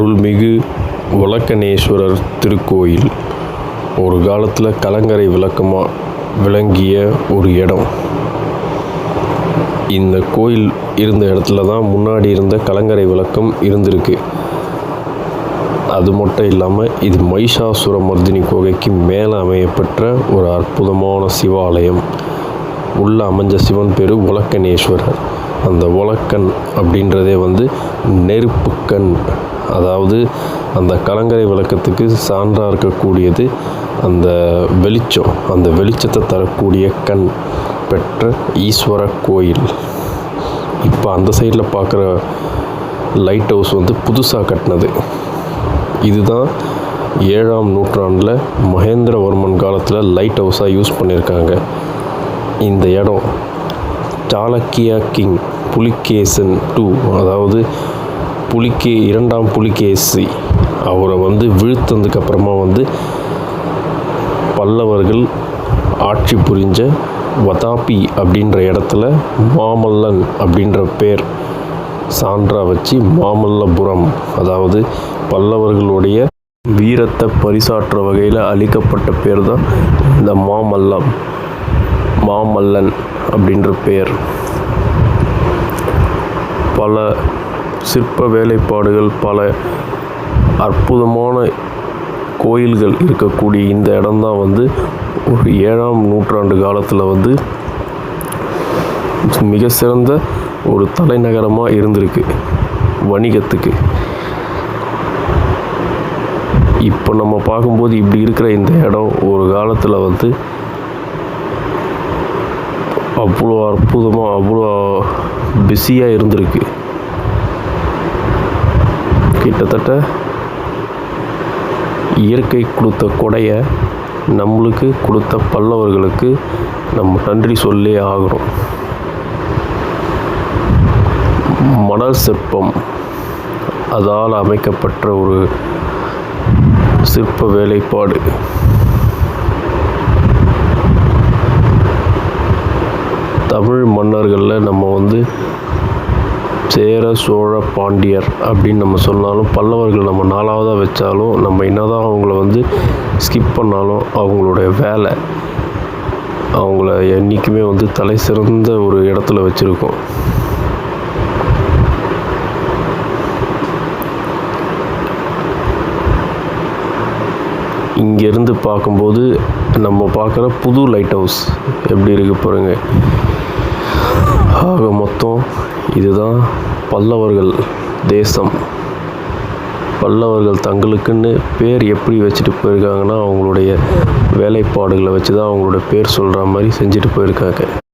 அருள்மிகு உலக்கணேஸ்வரர் திருக்கோயில். ஒரு காலத்தில் கலங்கரை விளக்கமாக விளங்கிய ஒரு இடம். இந்த கோயில் இருந்த இடத்துல தான் முன்னாடி இருந்த கலங்கரை விளக்கம் இருந்திருக்கு. அது மட்டும் இல்லாமல் இது மைஷாசுர மர்தினி கோகைக்கு மேலே அமையப்பெற்ற ஒரு அற்புதமான சிவாலயம். உள்ள அமைஞ்ச சிவன் பேர் உலக்கணேஸ்வரர் அந்த உலக்கண் அப்படின்றதே வந்து நெருப்புக்கண் அதாவது அந்த கலங்கரை விளக்கத்துக்கு சான்றாக இருக்கக்கூடியது அந்த வெளிச்சம் அந்த வெளிச்சத்தை தரக்கூடிய கண் பெற்ற ஈஸ்வர கோயில். இப்போ அந்த சைடில் பார்க்குற லைட் ஹவுஸ் வந்து புதுசாக கட்டினது. இதுதான் ஏழாம் நூற்றாண்டில் மகேந்திரவர்மன் காலத்தில் லைட் ஹவுஸாக யூஸ் பண்ணியிருக்காங்க இந்த இடம் சாளக்கியா கிங் புலிகேசன் டூ அதாவது புலிகே இரண்டாம் புலிகேசி. அவரை வந்து வீழ்த்ததுக்கப்புறமா வந்து பல்லவர்கள் ஆட்சி புரிஞ்ச வதாபி அப்படின்ற இடத்துல மாமல்லன் அப்படின்ற பேர் சான்றா வச்சு மாமல்லபுரம் அதாவது பல்லவர்களுடைய வீரத்தை பரிசாற்ற வகையில் அளிக்கப்பட்ட பேர் தான் இந்த மாமல்லம். மாமல்லன் அப்படின்ற பெயர். பல சிற்ப வேலைப்பாடுகள் பல அற்புதமான கோயில்கள் இருக்கக்கூடிய இந்த இடம்தான் வந்து ஒரு ஏழாம் நூற்றாண்டு காலத்தில் வந்து மிக சிறந்த ஒரு தலைநகரமாக இருந்திருக்கு வணிகத்துக்கு. இப்போ நம்ம பார்க்கும்போது இப்படி இருக்கிற இந்த இடம் ஒரு காலத்தில் வந்து அவ்வளோ அற்புதமாக அவ்வளோ பிஸியாக இருந்திருக்கு. கிட்டத்தட்ட இயற்கை கொடுத்த கொடையை நம்மளுக்கு கொடுத்த பல்லவர்களுக்கு நம்ம நன்றி சொல்லே ஆகிறோம் மணல் சிற்பம் அதால் அமைக்கப்பட்ட ஒரு சிற்ப வேலைப்பாடு. மன்னர்களில் நம்ம வந்து சேர சோழ பாண்டியர் அப்படின்னு நம்ம சொன்னாலும் பல்லவர்கள் நம்ம நாலாவதாக வச்சாலும் நம்ம என்னதான் அவங்கள வந்து ஸ்கிப் பண்ணாலும் அவங்களுடைய வேலை அவங்கள என்றைக்குமே வந்து தலை சிறந்த ஒரு இடத்துல வச்சுருக்கோம். இங்கேருந்து பார்க்கும்போது நம்ம பார்க்குற புது லைட் ஹவுஸ் எப்படி இருக்குது பாருங்கள் ஆக மொத்தம் இதுதான் பல்லவர்கள் தேசம். பல்லவர்கள் தங்களுக்குன்னு பேர் எப்படி வச்சுட்டு போயிருக்காங்கன்னா அவங்களுடைய வேலைப்பாடுகளை வச்சு தான் அவங்களோட பேர் சொல்கிற மாதிரி செஞ்சுட்டு போயிருக்காங்க.